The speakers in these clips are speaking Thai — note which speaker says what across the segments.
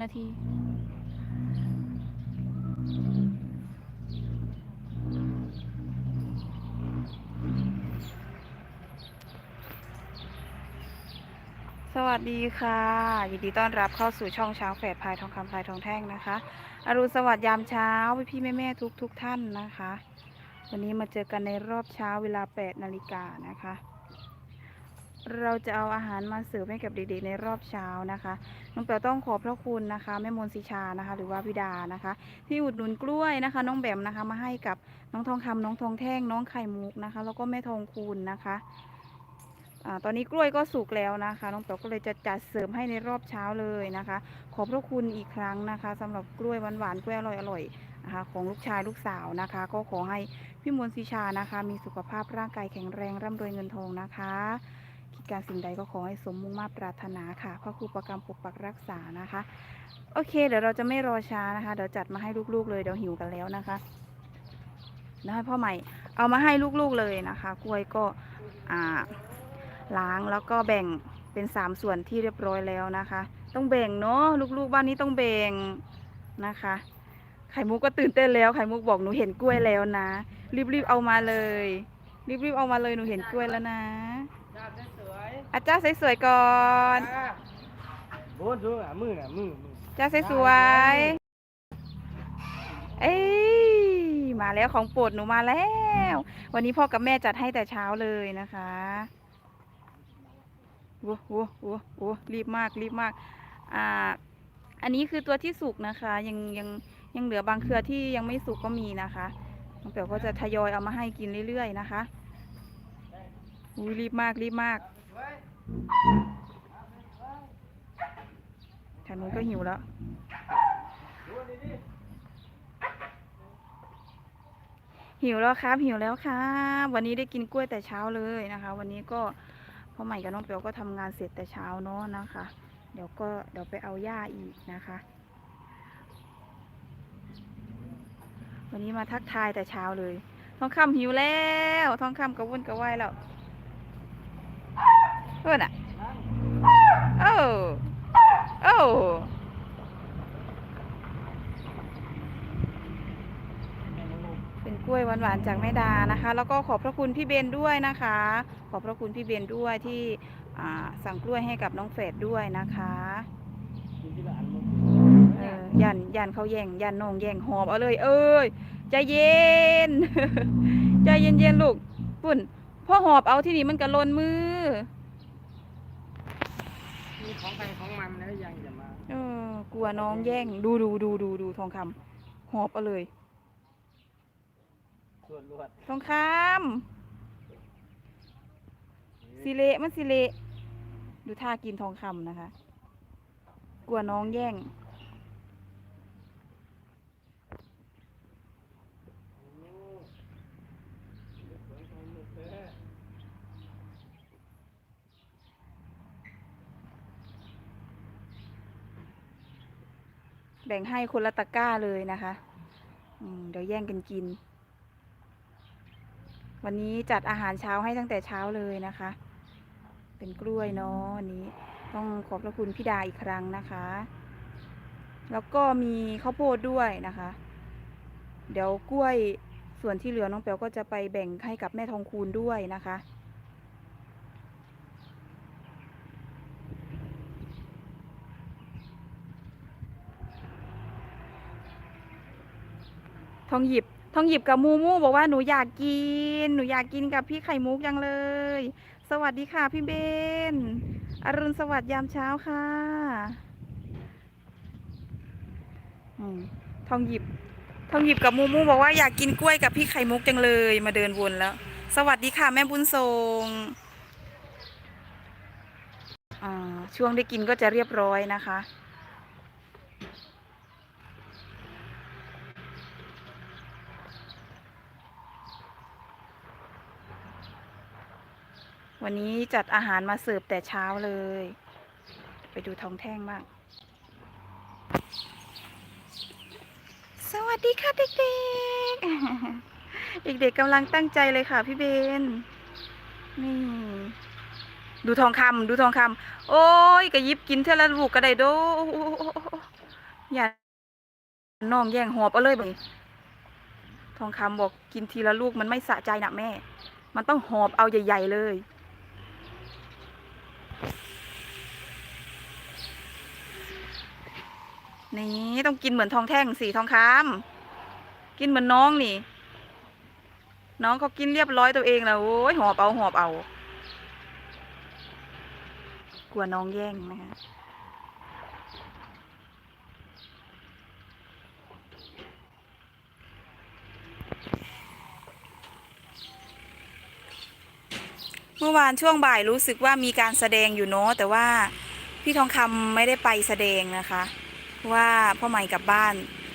Speaker 1: นาที สวัสดีค่ะ ยินดีต้อนรับเข้าสู่ช่องช้างแฝดพายทองคำพายทองแท่งนะคะ อรุณสวัสดิ์ยามเช้า พี่พี่แม่แม่ทุกทุกท่านนะคะ วันนี้มาเจอกันในรอบเช้าเวลา 8 นาฬิกานะคะ เราจะเอาอาหารมาเสิร์ฟให้กับเด็กๆในรอบเช้านะคะน้องแปวต้องขอบพระคุณนะคะแม่มนสิชานะคะ หรือว่าพิดานะคะ ที่อุดหนุนกล้วยนะคะ น้องแบมนะคะ มาให้กับน้องทองคำน้องทองแท่งน้องไข่มุกนะคะ แล้วก็แม่ทองคูณนะคะอตอนนี้กล้วยก็สุกแล้วนะคะ น้องแปวก็เลยจะจัดเสริมให้ในรอบเช้าเลยนะคะ ขอบพระคุณอีกครั้งนะคะสำหรับกล้วยหวานๆกล้วยอร่อยๆนะคะของลูกชายลูกสาวนะคะ ก็ขอให้พี่มนต์สิชานะคะ มีสุขภาพร่างกายแข็งแรงร่ำรวยเงินทองนะคะ การสิ่งใดก็ขอให้สมมุ่งมาตรปรารถนาค่ะพระครูประกรรมปกปักรักษานะคะ โอเค เดี๋ยวเราจะไม่รอช้านะคะ เดี๋ยวจัดมาให้ลูกๆเลยเดี๋ยวหิวกันแล้วนะคะแล้วให้พ่อใหม่เอามาให้ลูกๆเลยนะคะ กล้วยก็ล้างแล้วก็แบ่งเป็นสามส่วนที่เรียบร้อยแล้วนะคะ ต้องแบ่งเนาะลูกๆบ้านนี้ต้องแบ่งนะคะ ไข่มุกก็ตื่นเต้นแล้วไข่มุกบอกหนูเห็นกล้วยแล้วนะ รีบๆเอามาเลย รีบๆเอามาเลยหนูเห็นกล้วยแล้วนะ อาจ้ารย์สวยๆก่อน
Speaker 2: จ้าโบนดูอะมือน่ะมือมือ
Speaker 1: จ้าสวยๆเอ้ยมาแล้วของโปรดหนูมาแล้ว วันนี้พ่อกับแม่จัดให้แต่เช้าเลยนะคะโอ้โหโอ้โหรีบมากรีบมาก อ่า อันนี้คือตัวที่สุกนะคะ ยังยังยังเหลือบางเครือที่ยังไม่สุกก็มีนะคะน้องเปียวก็จะทยอยเอามาให้กินเรื่อยๆนะคะอุ้ยรีบมากรีบมาก ทางนู้นก็หิวแล้ว หิวแล้วครับ หิวแล้วครับ วันนี้ได้กินกล้วยแต่เช้าเลยนะคะ วันนี้ก็พ่อใหม่กับน้องเปียวก็ทำงานเสร็จแต่เช้าเนาะนะคะ เดี๋ยวก็เดี๋ยวไปเอาหญ้าอีกนะคะ วันนี้มาทักทายแต่เช้าเลย ทองคำหิวแล้ว ทองคำกระวนกระวายแล้ว เพื่อนอะโอ้โอ้เป็นกล้วยหวานๆจากแม่ดานะคะ แล้วก็ขอบพระคุณพี่เบนด้วยนะคะ ขอบพระคุณพี่เบนด้วยที่สั่งกล้วยให้กับน้องเฟดด้วยนะคะยันยันเขาแย่งยันนองแย่งหอบเอาเลย เอ้ยใจเย็นใจเย็นเย็นๆลูกปุ่นพ่อหอบเอาที่นี่มันกระลนมือ
Speaker 2: มีของใครของมันแล้วยังจะมา
Speaker 1: เออกลัวน้องแย่งดูดูดูดูดูทองคำหอบเอาเลย
Speaker 2: ส่วนรวด
Speaker 1: ทองคำสิเละมันสิเละดูท่ากินทองคำนะคะ กลัวน้องแย่ง แบ่งให้คนละตะกร้าเลยนะคะเดี๋ยวแย่งกันกิน วันนี้จัดอาหารเช้าให้ตั้งแต่เช้าเลยนะคะ เป็นกล้วยเนาะวันนี้ต้องขอบพระคุณพี่ดาอีกครั้งนะคะ แล้วก็มีข้าวโพดด้วยนะคะ เดี๋ยวกล้วยส่วนที่เหลือน้องแป๋วก็จะไปแบ่งให้กับแม่ทองคูณด้วยนะคะ ทองหยิบทองหยิบกับมูมูบอกว่าหนูอยากกิน หนูอยากกินกับพี่ไข่มุกจังเลย สวัสดีค่ะพี่เบน อรุณสวัสดิ์ยามเช้าค่ะอทองหยิบ ทองหยิบกับมูมูบอกว่าอยากกินกล้วยกับพี่ไข่มุกจังเลย มาเดินวนแล้ว สวัสดีค่ะแม่บุญทรงอ่าช่วงได้กินก็จะเรียบร้อยนะคะ วันนี้จัดอาหารมาเสิร์ฟแต่เช้าเลย ไปดูทองแท่งบ้าง สวัสดีค่ะเด็กๆ เด็กๆกำลังตั้งใจเลยค่ะพี่เบน นี่ ดูทองคำดูทองคำโอ้ยกระยิบกินเท่าละลูกก็ได้โดอย่าน้องแย่งหอบเอาเลยบัดนี้ทองคำบอกกินทีละลูกมันไม่สะใจนะแม่ มันต้องหอบเอาใหญ่ ๆ เลย นี่ต้องกินเหมือนทองแท่งสีทองคำกินเหมือนน้องนี่ น้องเขากินเรียบร้อยตัวเองแล้วโอ้ยหอบเอาหอบเอา กลัวน้องแย่งนะคะเมื่อวานช่วงบ่ายรู้สึกว่ามีการแสดงอยู่เนาะแต่ว่าพี่ทองคำไม่ได้ไปแสดงนะคะเพราะ ว่าพ่อใหม่กลับบ้าน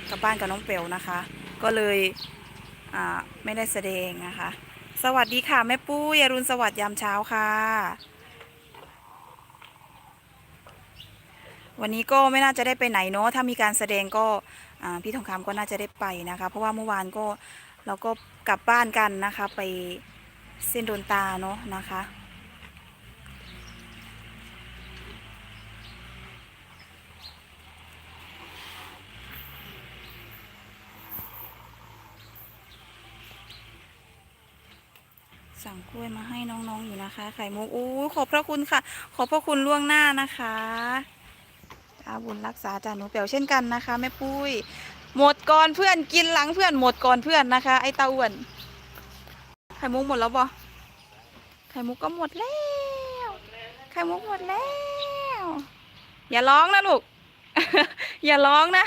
Speaker 1: กลับบ้านกับน้องเป๋วนะคะ ก็เลยไม่ได้แสดงนะคะ สวัสดีค่ะ แม่ปุ้ยอรุณสวัสดิ์ยามเช้าค่ะ วันนี้ก็ไม่น่าจะได้ไปไหนเนาะถ้ามีการแสดงก็พี่ทองคำก็น่าจะได้ไปนะคะ เพราะว่าเมื่อวานก็เราก็กลับบ้านกันนะคะ ไปเส้นโดนตาเนาะนะคะ สั่งก ล้วยมาให้น้องๆอยู่นะคะ ไข่มุกอู้ขอบพระคุณค่ะ ขอบพระคุณล่วงหน้านะคะอาบุญรักษาจาหนูเปียวเช่นกันนะคะแม่ปุ้ย หมดก่อนเพื่อนกินหลังเพื่อนหมดก่อนเพื่อนนะคะ ไอ้เตาอ้วน ไข่มุกหมดแล้วบ่ไข่มุกก็หมดแล้ว ไข่มุกหมดแล้ว อย่าร้องนะลูก อย่าร้องนะ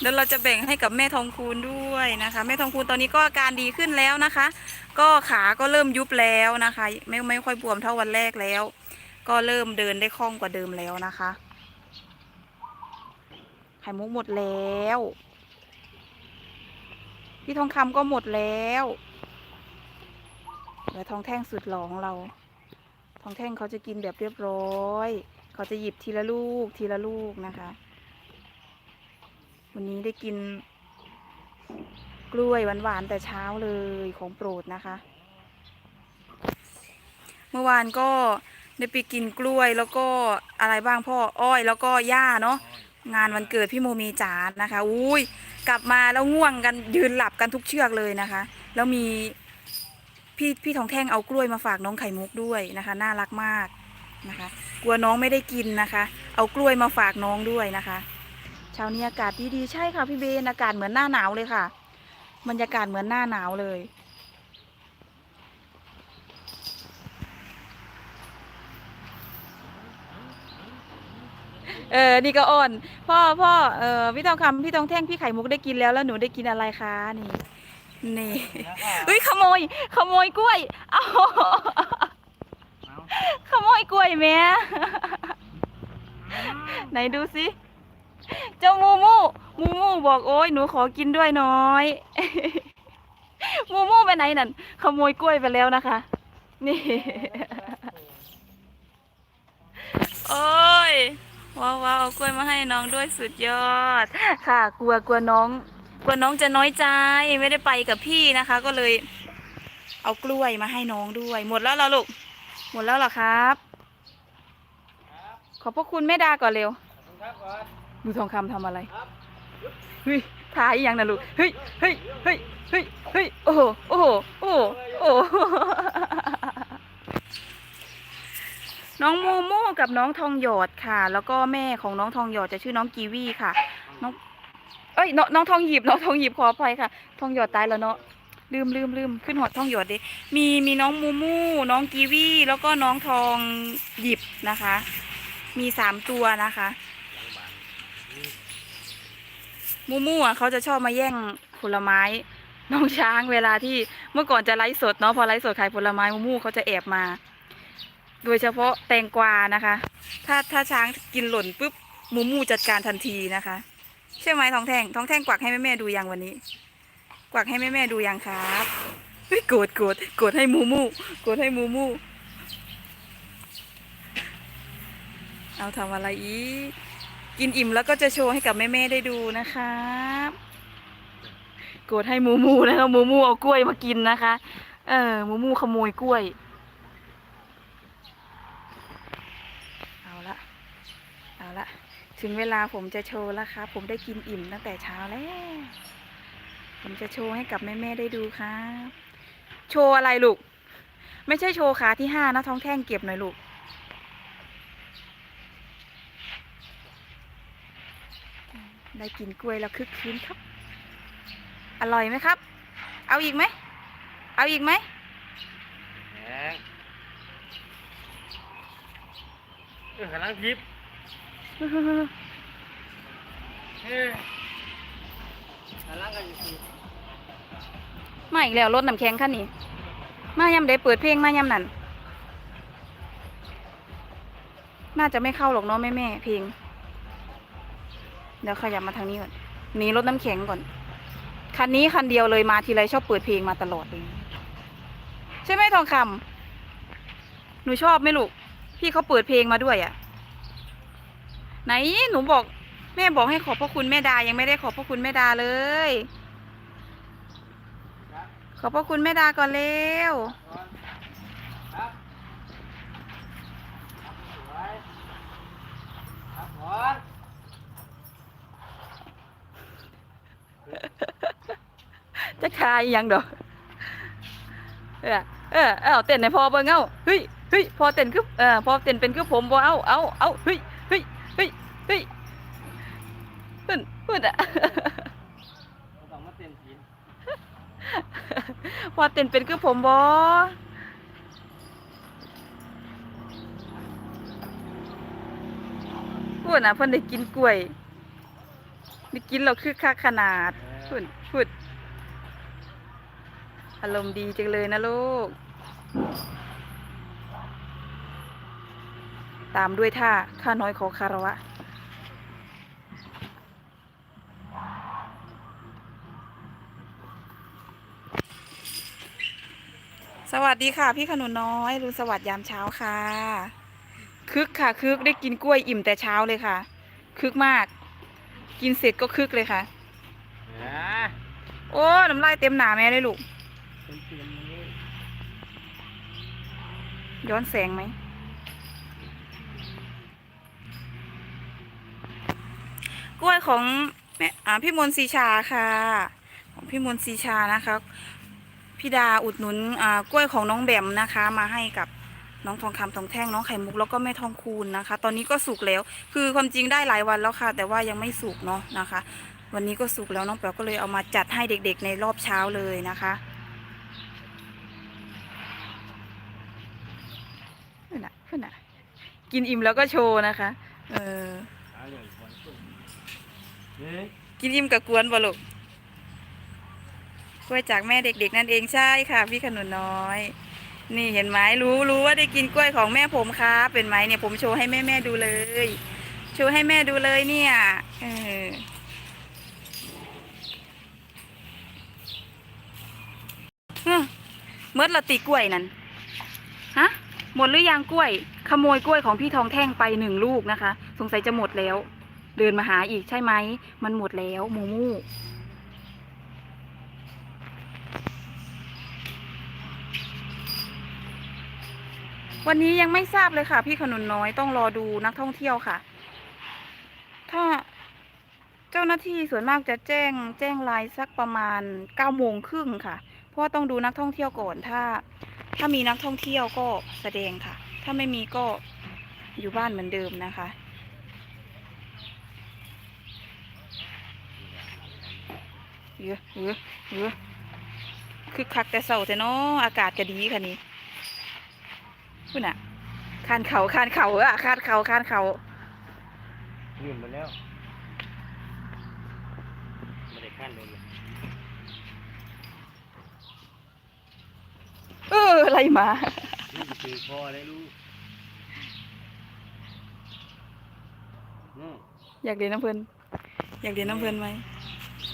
Speaker 1: เดี๋ยวเราจะแบ่งให้กับแม่ทองคูณด้วยนะคะ แม่ทองคูณตอนนี้ก็อาการดีขึ้นแล้วนะคะ ก็ขาก็เริ่มยุบแล้วนะคะ ไม่ไม่ค่อยบวมเท่าวันแรกแล้ว ก็เริ่มเดินได้คล่องกว่าเดิมแล้วนะคะไข่มุกหมดแล้ว พี่ทองคำก็หมดแล้วเหลือทองแท่งสุดหล่อของเรา ทองแท่งเขาจะกินแบบเรียบร้อย เขาจะหยิบทีละลูกทีละลูกนะคะ วันนี้ได้กิน กล้วยหวานๆแต่เช้าเลยของโปรดนะคะ เมื่อวานก็ได้ไปกินกล้วยแล้วก็อะไรบ้างพ่ออ้อยแล้วก็หญ้าเนาะงานวันเกิดพี่โมเมีจานนะคะอุ้ยกลับมาแล้วง่วงกันยืนหลับกันทุกเชือกเลยนะคะ แล้วมีพี่พี่ทองแท่งเอากล้วยมาฝากน้องไข่มุกด้วยนะคะ น่ารักมากนะคะ กลัวน้องไม่ได้กินนะคะ เอากล้วยมาฝากน้องด้วยนะคะ เช้านี้อากาศดีๆใช่ค่ะพี่เบนอากาศเหมือนหน้าหนาวเลยค่ะ บรรยากาศเหมือนหน้าหนาวเลย เออนี่ก็อ่อน พ่อพ่อเออพี่ทองคำพี่ทองแท่งพี่ไข่มุกได้กินแล้วแล้วหนูได้กินอะไรคะนี่นี่เฮ้ยขโมย ขโมยกล้วยเอาขโมยกล้วยแม่ไหนดูสิ เจ้ามูมูมูมูบอกโอ้ยหนูขอกินด้วยน้อย มูมูไปไหนนั่นขโมยกล้วยไปแล้วนะคะ นี่โอ้ยว้าวเอากล้วยมาให้น้องด้วยสุดยอด ค่ะ กลัวกลัวน้อง กลัวน้องจะน้อยใจไม่ได้ไปกับพี่นะคะ ก็เลย เอากล้วยมาให้น้องด้วย หมดแล้วเหรอลูก หมดแล้วเหรอครับ ขอบพระคุณแม่ดาก่อนเร็ว
Speaker 2: ครับก่อน
Speaker 1: ดูทองคำทำอะไรเฮ้ยทายยังนะลูกเฮ้ยเฮ้ยเฮ้ยเฮ้ยเฮ้ยโอ้โหโอ้โหโอ้โหโอ้โหน้องมูมูกับน้องทองหยอดค่ะ แล้วก็แม่ของน้องทองหยอดจะชื่อน้องกีวีค่ะ น้อง เอ้ยน้องน้องทองหยิบน้องทองหยิบขออภัยค่ะ ทองหยอดตายแล้วเนาะลืมลืมลืมขึ้นหอดทองหยอดดิมีมีน้องมูมูน้องกีวีแล้วก็น้องทองหยิบนะคะ มีสามตัวนะคะ มูมูอะเขาจะชอบมาแย่งผลไม้ น้องช้างเวลาที่เมื่อก่อนจะไลฟ์สดเนาะพอไลฟ์สดขายผลไม้มูมูเขาจะแอบมา โดยเฉพาะแตงกวานะคะ ถ้าถ้าช้างกินหล่นปุ๊บมูมูจัดการทันทีนะคะ ใช่ไหมท้องแท่งท้องแท่งกวักให้แม่แม่ดูยังวันนี้ กวักให้แม่แม่ดูยังครับเฮ้ยโกรธโกรธโกรธให้มูมูโกรธให้มูมูเอาทำอะไรอีก กินอิ่มแล้วก็จะโชว์ให้กับแม่ๆได้ดูนะครับโกรธให้มูมูนะคะมูมูเอากล้วยมากินนะคะ เออมูมูขโมยกล้วย เอาละเอาละถึงเวลาผมจะโชว์แล้วครับผมได้กินอิ่มตั้งแต่เช้าแล้ว ผมจะโชว์ให้กับแม่ๆได้ดูครับ โชว์อะไรลูก ไม่ใช่โชว์ขาที่ห้านะท้องแท่งเก็บหน่อยลูก ได้กินกล้วยแล้วคึกคืนครับ อร่อยไหมครับ เอาอีกไหม เอาอีกไหม
Speaker 2: แหงเออกำลังทิพย์เฮ้ยกำลังกันอยู่สิ
Speaker 1: มาอีกแล้วรถน้ำแข็งคันนี้ มายำได้เปิดเพลงมายำนั่น น่าจะไม่เข้าหรอกเนาะแม่แม่ๆเพลงเดี๋ยวขยับมาทางนี้ก่อนหนีรถน้ำแข็งก่อน คันนี้คันเดียวเลยมาทีไรชอบเปิดเพลงมาตลอดเลยใช่ไหมทองคำหนูชอบไหมลูก พี่เขาเปิดเพลงมาด้วยอะ่ะ ไหนหนูบอก แม่บอกให้ขอบพระคุณแม่ดา ยังไม่ได้ขอบพระคุณแม่ดาเลย ขอบพระคุณแม่ดาก่อนเร็ว
Speaker 2: ครับสวยครับก่อน
Speaker 1: จะคายยังดอกเออเออเอาเต้นให้พอเบิ่งเอาเฮ้ยเฮ้ยพอเต้นคือเออพอเต้นเป็นคือผมบ่เอาเอาเอาเฮ้ยเฮ้ยเฮ้ยเฮ้ยพึ่นพึ่นอะ
Speaker 2: เราต้องมาเต็มที
Speaker 1: พอเต้นเป็นคือผมบ่พูดนะเพิ่นได้กินกล้วย ได้กินแล้วคือคักขนาดพุ่นพุ่นอารมณ์ดีจังเลยนะลูก ตามด้วยท่าข้าน้อยขอคารวะ สวัสดีค่ะ พี่ขนุนน้อยรุนสวัสดิ์ยามเช้าค่ะ คึกค่ะคึกได้กินกล้วยอิ่มแต่เช้าเลยค่ะ คึกมาก กินเสร็จก็คึกเลยค่ะ
Speaker 2: อ่า
Speaker 1: โอ้ น้ำลายเต็มหนาแม่เลยลูก
Speaker 2: เต็มเต็มเลย
Speaker 1: ย้อนแสงไหม กล้วยของแม่อ่าพี่มนต์สีชาค่ะ ของพี่มนต์สีชานะคะ พี่ดาอุดหนุนอ่ากล้วยของน้องแบมนะคะ มาให้กับ น้องทองคำทองแท่งน้องไข่มุกแล้วก็แม่ทองคูณนะคะ ตอนนี้ก็สุกแล้ว คือความจริงได้หลายวันแล้วค่ะ แต่ว่ายังไม่สุกเนาะนะคะ วันนี้ก็สุกแล้วน้องแป๋วก็เลยเอามาจัดให้เด็กๆ ในรอบเช้าเลยนะคะขึ้นอะขึ้นอะกินอิ่มแล้วก็โชว์นะคะ เออ
Speaker 2: กิน
Speaker 1: อิ่มกับกวนบ่ลูกกล้วยจากแม่เด็กๆ นั่นเองใช่ค่ะ พี่ขนุนน้อย นี่เห็นไหมรู้รู้ว่าได้กินกล้วยของแม่ผมครับเป็นไหมเนี่ยผมโชว์ให้แม่แม่ดูเลย โชว์ให้แม่ดูเลยเนี่ยเออเมื่อละติกล้วยนั่นฮะหมดหรือยังกล้วย ขโมยกล้วยของพี่ทองแท่งไปหนึ่งลูกนะคะ สงสัยจะหมดแล้ว เดินมาหาอีกใช่ไหมมันหมดแล้วมูมู วันนี้ยังไม่ทราบเลยค่ะ พี่ขนุนน้อยต้องรอดูนักท่องเที่ยวค่ะ ถ้าเจ้าหน้าที่ส่วนมากจะแจ้งแจ้งไลน์สักประมาณเก้าโมงครึ่งค่ะ เพราะว่าต้องดูนักท่องเที่ยวก่อนถ้า ถ้ามีนักท่องเที่ยวก็แสดงค่ะ ถ้าไม่มีก็อยู่บ้านเหมือนเดิมนะคะ เยอะเยอะเยอะคือคักแต่เสาแต่เนาะอากาศก็ดีค่ะนี่ คุณอะคานเขาคานเขาอะคานเขาคานเขา
Speaker 2: ลืมไปแล้วไม่ได้ขั้นเลย
Speaker 1: เอออะไรมา
Speaker 2: นี่คือคอเลยลูกนี่
Speaker 1: อยากเรียนน้ำเพลินอยากเรียนน้ำเพลินไหม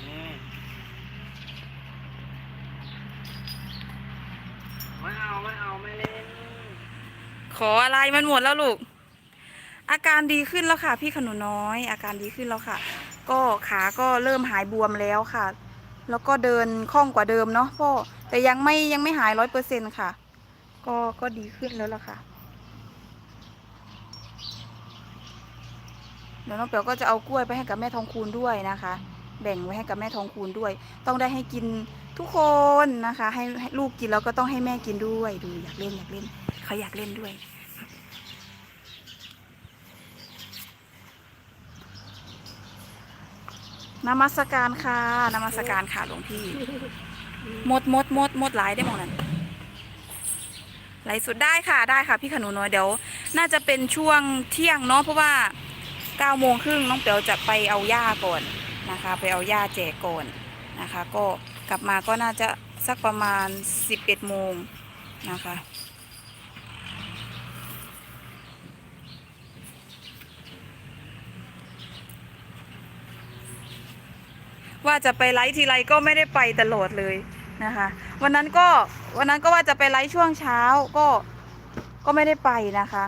Speaker 2: นี่ไม่เอาไม่เอาไม่เล่น
Speaker 1: ขออะไรมันหมดแล้วลูก อาการดีขึ้นแล้วค่ะ พี่ขนุนน้อย อาการดีขึ้นแล้วค่ะ ก็ขาก็เริ่มหายบวมแล้วค่ะ แล้วก็เดินคล่องกว่าเดิมเนาะพ่อแต่ยังไม่ยังไม่หายร้อยเปอร์เซ็นค่ะ ก็ก็ดีขึ้นแล้วล่ะค่ะเดี๋ยวน้องเปียวก็จะเอากล้วยไปให้กับแม่ทองคูณด้วยนะคะ แบ่งไว้ให้กับแม่ทองคูณด้วย ต้องได้ให้กินทุกคนนะคะ ให้ให้ลูกกินแล้วก็ต้องให้แม่กินด้วยดูอยากเล่นอยากเล่น เขาอยากเล่นด้วย นมัสการค่ะ นมัสการค่ะหลวงพี่ หมดหมดหมดหมดหลายได้หมดนั้นไหลสุดได้ค่ะได้ค่ะ พี่ขนุนน้อยเดี๋ยว น่าจะเป็นช่วงเที่ยงเนาะเพราะว่า9ก้าโมงครึ่งน้องเปียวจะไปเอาหญ้าก่อนนะคะ ไปเอาหญ้าแจกก่อนนะคะ ก็กลับมาก็น่าจะสักประมาณ 11โมงนะคะ ว่าจะไปไลฟ์ทีไรก็ไม่ได้ไปตลอดเลยนะคะ วันนั้นก็วันนั้นก็ว่าจะไปไลฟ์ช่วงเช้าก็ก็ไม่ได้ไปนะคะ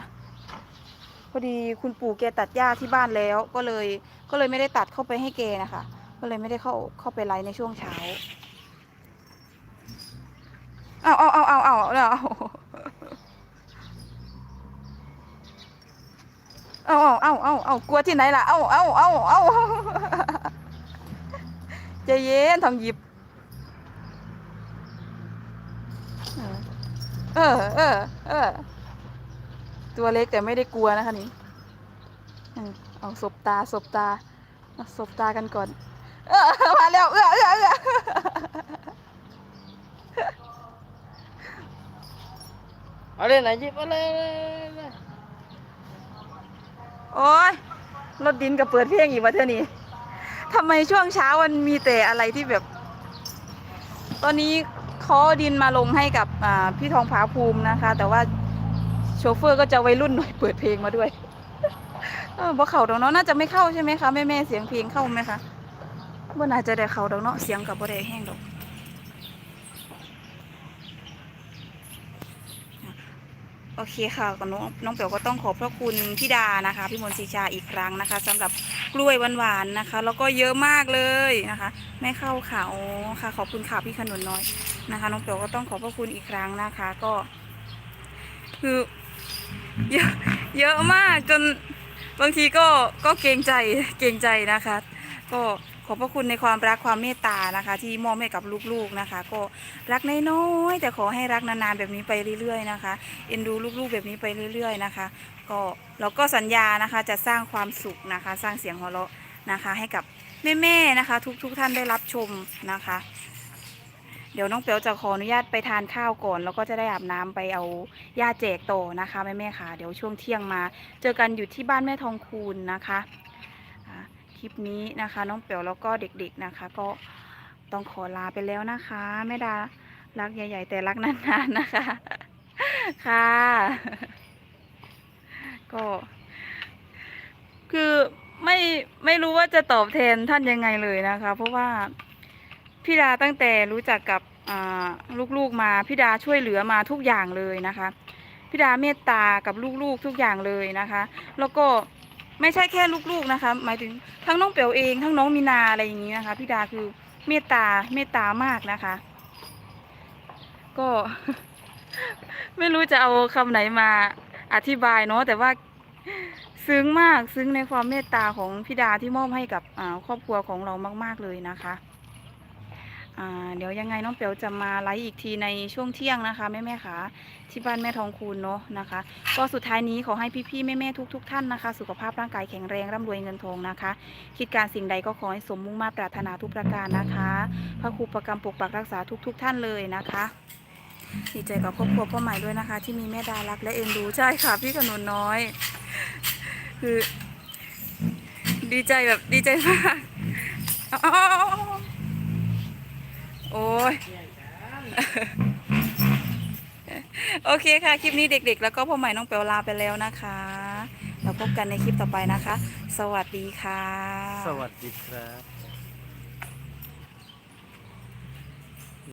Speaker 1: พอดีคุณปู่แกตัดหญ้าที่บ้านแล้วก็เลยก็เลยไม่ได้ตัดเข้าไปให้แกนะคะ ก็เลยไม่ได้เข้าเข้าไปไลฟ์ในช่วงเช้าเอาเอาเอาเอาเอาเอาเอาเอาเอาเอาเอาเอากลัวที่ไหนล่ะ เอาเอาเอาเอา ใจเย็นทองหยิบ เออ เออ เออ ตัวเล็กแต่ไม่ได้กลัวนะคะนี่เอาสบตาสบตาเอาสบตากันก่อน เออมาแล้ว เออเออเออ
Speaker 2: เอาเลยไหนหยิบเอาเลยเลยเลย
Speaker 1: โอ้ยรถดินกับเปิดเพลงอีกวะเท่านี้ ทำไมช่วงเช้ามันมีแต่อะไรที่แบบ ตอนนี้เขาเอดินมาลงให้กับพี่ทองผาภูมินะคะ แต่ว่าโชเฟอร์ก็จะวัยรุ่นหน่อยเปิดเพลงมาด้วยเออบ่เข่าดอกเนาะน่าจะไม่เข้าใช่ไหมคะแม่แม่เสียงเพลงเข้าไหมคะบ่น่าจะได้เข่าดอกเนาะเสียงกับบ่ได้แห้งดอกโอเคค่ะกับน้องน้องเปียวก็ต้องขอบพระคุณพี่ดานะคะ พี่มนต์ศรีชาอีกครั้งนะคะสำหรับ กล้วยหวานๆนะคะ แล้วก็เยอะมากเลยนะคะไม่เข้าค่ะโอ้ค่ะ ขอบคุณค่ะพี่ขนุนน้อยนะคะน้องเปียวก็ต้องขอบพระคุณอีกครั้งนะคะ ก็ คือเยอะเยอะมากจนบางทีก็ก็เกรงใจเกรงใจนะคะ ก็ขอบพระคุณในความรักความเมตตานะคะ ที่มอบให้กับลูกๆนะคะ ก็รักน้อยๆแต่ขอให้รักนานๆแบบนี้ไปเรื่อยๆนะคะ เอ็นดูลูกๆแบบนี้ไปเรื่อย ๆ นะคะ ก็เราก็สัญญานะคะจะสร้างความสุขนะคะ สร้างเสียงหัวเราะนะคะ ให้กับแม่ๆนะคะ ทุกๆท่านได้รับชมนะคะ เดี๋ยวน้องเปียวจะขออนุญาตไปทานข้าวก่อน แล้วก็จะได้อาบน้ำไปเอาย่าแจกต่อนะคะแม่ๆค่ะ เดี๋ยวช่วงเที่ยงมา เจอกันอยู่ที่บ้านแม่ทองคูณนะคะคลิปนี้นะคะ น้องเปียวแล้วก็เด็กๆนะคะ ก็ต้องขอลาไปแล้วนะคะแม่ดารักใหญ่ ๆ แต่รักนานๆนะคะค่ะ ก็ คือไม่ไม่รู้ว่าจะตอบแทนท่านยังไงเลยนะคะ เพราะว่าพี่ดาตั้งแต่รู้จักกับลูกๆมาพี่ดาช่วยเหลือมาทุกอย่างเลยนะคะพี่ดาเมตตากับลูกๆทุกอย่างเลยนะคะ แล้วก็ไม่ใช่แค่ลูกๆนะคะ หมายถึงทั้งน้องเปียวเองทั้งน้องมีนาอะไรอย่างนี้นะคะพี่ดาคือเมตตาเมตตามากนะคะ ก็ ไม่รู้จะเอาคำไหนมา อธิบายเนาะแต่ว่าซึ้งมากซึ้งในความเมตตาของพี่ดาที่มอบให้กับครอบครัวของเรามาก ๆเลยนะคะเดี๋ยวยังไงน้องเปียวจะมาไลฟ์อีกทีในช่วงเที่ยงนะคะแม่แม่ๆค่ะที่บ้านแม่ทองคูณเนาะนะคะ ก็สุดท้ายนี้ขอให้พี่ๆแม่ๆทุกๆท่านนะคะ สุขภาพร่างกายแข็งแรงร่ำรวยเงินทองนะคะ คิดการสิ่งใดก็ขอให้สมมุ่งมาปรารถนาทุกประการนะคะ พระครูประกรรมปกปักรักษาทุกๆท่านเลยนะคะ ดีใจกับครอบครัวพ่อใหม่ด้วยนะคะ ที่มีแม่ดารักและเอ็นดูใช่ค่ะ พี่ขนุนน้อย คือ ดีใจแบบดีใจมากโอ้ยโอเคค่ะ คลิปนี้เด็กๆ แล้วก็พ่อใหม่น้องเปลวลาไปแล้วนะคะแล้วพบกันในคลิปต่อไปนะคะ สวัสดีค่ะ
Speaker 2: สวัสดีครับ